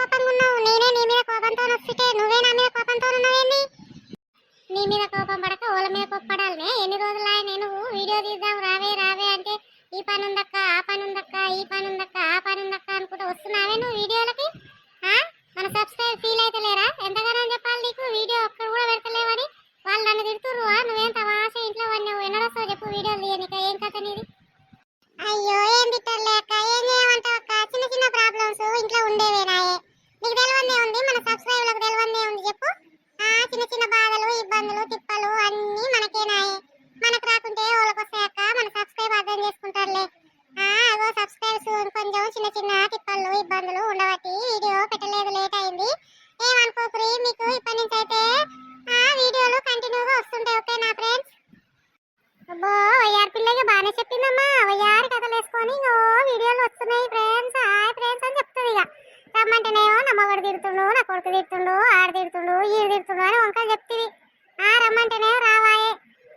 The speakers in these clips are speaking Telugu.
కోపంగా ఉన్నావు. నేనే నీ మీద కోపంతో వస్తుంటే నువ్వే నా మీద కోపంతో ఉన్నావేంది నీ మీద కోపం పడక ఓల మీద కోప్పడాలనే ఎన్ని రోజులు ఆయన నువ్వు వీడియో తీద్దాం రావే రావే అంటే ఈ పని ఉందక్క ఆ పని ఉందక్క ఈ పని ఉందక్క ఆ పని ఉందక్క అనుకుంటూ వస్తున్నావే నువ్వు వీడియోలకి ఆ? మన సబ్స్క్రైబ్ ఫీల్ అయితే లేరా ఎంతగానో చెప్పాలి నీకు వీడియో ఒక్కడ కూడా పెడతలేవని వాళ్ళు నన్ను తిడుతుర్రు నువ్వేం తమాష ఇంట్లో వాడిని ఎన్నడొస్తావు చెప్పు వీడియోలు తీయనిక ఏం కథ నీది అయ్యో ఏం తిట్టలే అక్క ఏం చేయమంటావు అక్క చిన్న చిన్న ప్రాబ్లమ్స్ ఇంట్లో ఉండేవేనాయే నీకు తెలివందే ఉంది మన సబ్స్క్రైబర్లకు తెలివందే ఉంది చెప్పు ఆ చిన్న చిన్న బాధలు ఇబ్బందులు తిప్పలు అన్నీ మనకేనాయే మనకు రాకుంటే వాళ్ళకి వస్తాయక్క మన సబ్స్క్రైబ్ అర్థం చేసుకుంటారులే ఆ అగో సబ్స్క్రైబ్స్ కొంచెం చిన్న చిన్న తిప్పలు ఇబ్బందులు ఉండబట్టి వీడియో పెట్టలేదు లేట్ అయింది. ఏమనుకోకరి? మీకు ఇప్పటి నుంచి అయితే ఆ వీడియోలు కంటిన్యూగా వస్తుంటాయి ఓకే నా ఫ్రెండ్స్? అబ్బో వయ్యారి పిల్లకి బాగానే చెప్పిందమ్మా. వయ్యారి కథలు వేసుకొని ఓ వీడియోలు వస్తున్నాయి ఫ్రెండ్స్. హాయ్ ఫ్రెండ్స్ అని చెప్తుంది ఇక. రమ్మంటేనేమో నమ్మగడు తిడుతుండు నా కొడుకు తిడుతుండు ఆడ తిడుతుండు ఈడు తిడుతుండు అని వంకలు చెప్తుంది ఆ రమ్మంటేనే రావాయే.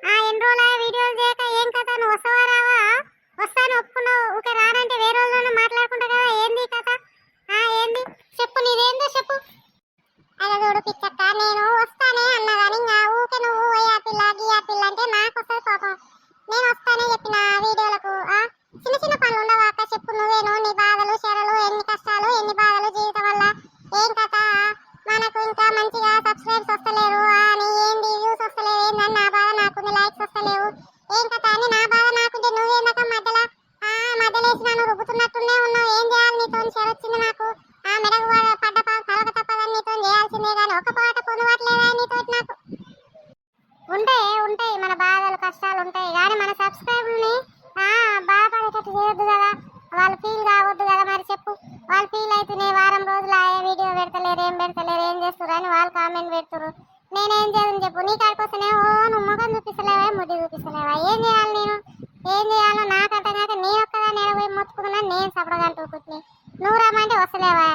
ఆ ఎన్ని రోజులు వీడియోలు చేయక? ఏం కథ? నువ్వు వస్తావా రావా? వస్తాను ఒప్పుకున్నావు. ಏನೋ కష్టాలు ఉంటాయి కానీ మన సబ్స్క్రైబర్ని బాధపడేటట్టు చేయొద్దు కదా. వాళ్ళు ఫీల్ కావద్దు కదా మరి చెప్పు. వాళ్ళు ఫీల్ అవుతూనే వారం రోజులు ఏ వీడియో పెడతలేరు ఏం పెడతలేరు ఏం చేస్తారు అని వాళ్ళు కామెంట్ పెడుతురు నేనేం చేయను చెప్పు. నీ కాడికొస్తేనే ఓ నువ్వు ముఖం చూపిస్తలేవా ముడ్డి చూపిస్తలేవా? ఏం చేయాలి నేను? ఏం చేయాలో నాకు అర్థం కాక నేను ఒక్కదాన్ని ఎడబోయి మొత్తుకున్నా నేను సపడగంటుకుని నువ్వు రమ్మంటే వస్తలేవా?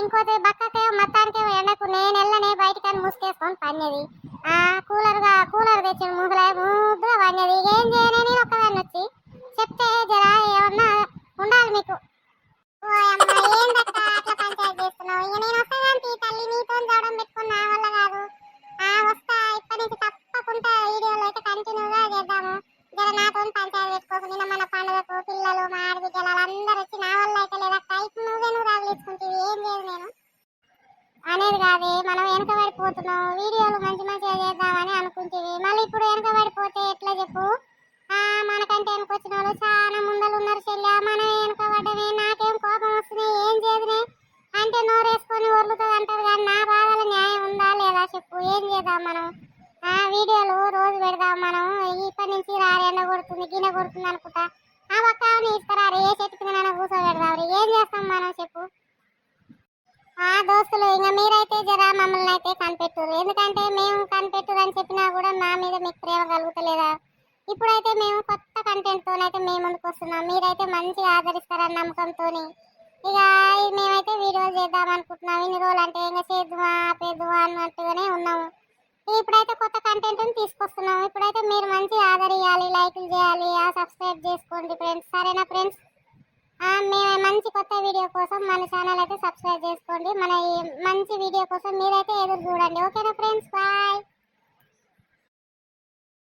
ఇంకోటి బక్కకేమో మొత్తానికేమో ఎండకు నేను వెళ్ళనే బయటకని ముసుకేసుకొని పన్నది. ఆ కూలర్గా కూలర్ తెచ్చిన ముసలా జర నాతో పంచాయతీ పెట్టుకోకు. నిన్న మన పండుగకు పిల్లలు మా ఆడబిడ్డలు వాళ్ళందరూ వచ్చి నా వల్ల అయితే లేదక్క. ఇప్పుడు నువ్వే నువ్వు రాగలించుకుంటుంది ఏం లేదు నేను. అనేది కాదు మనం వెనక పడిపోతున్నాం వీడియోలు మంచి మంచిగా చేద్దామని అనుకుంటేవి. మళ్ళీ ఇప్పుడు వెనక పడిపోతే ఎట్లా చెప్పు? మనకంటే వెనకొచ్చిన వాళ్ళు చాలా ముందలు ఉన్నారు చెల్లి. మనం వెనక పడ్డమే నాకేం కోపం వస్తుంది? ఏం చేయదునే అంటే నోరేసుకొని వదులుతుంది అంటారు కానీ నా బాధల న్యాయం ఉందా లేదా చెప్పు. ఏం చేద్దాం మనం? ఆ వీడియోలు రోజు పెడదాం మనం. ఇప్పటి నుంచి కొడుతుంది గిన్నె కొడుతుంది అనుకుంటా. ఆ పక్క ఇస్తారా? రే ఏ చెట్టు కింద కూర్చోబెడదాం ఏం చేస్తాం మనం చెప్పు. ఆ దోస్తులు ఇంకా మీరైతే జరా మమ్మల్ని అయితే కనిపెట్టారు ఎందుకంటే మేము కనిపెట్టురు అని చెప్పినా కూడా మా మీద మీకు ప్రేమ కలుగుతలేదా? ఇప్పుడైతే మేము కొత్త కంటెంట్తోనైతే మేము ముందుకు వస్తున్నాం. మీరైతే మంచిగా ఆదరిస్తారని నమ్మకంతో ఇక మేమైతే వీడియోలు చేద్దాం అనుకుంటున్నాం. ఇన్ని రోజులు అంటే ఇంకా చేద్దామా ఆపేద్దామా అన్నట్టుగానే ఉన్నాము. ఇప్పుడైతే కొత్త కంటెంట్ని తీసుకొస్తున్నాం ఇప్పుడైతే మీరు మంచి లైక్లు చేయాలి ఆ సబ్స్క్రైబ్ చేసుకోండి ఫ్రెండ్స్. సరేనా ఫ్రెండ్స్? మేము మంచి కొత్త వీడియో కోసం మన ఛానల్ అయితే సబ్స్క్రైబ్ చేసుకోండి. మన ఈ మంచి వీడియో కోసం మీరైతే ఎదురు చూడండి. ఓకేనా ఫ్రెండ్స్? బాయ్.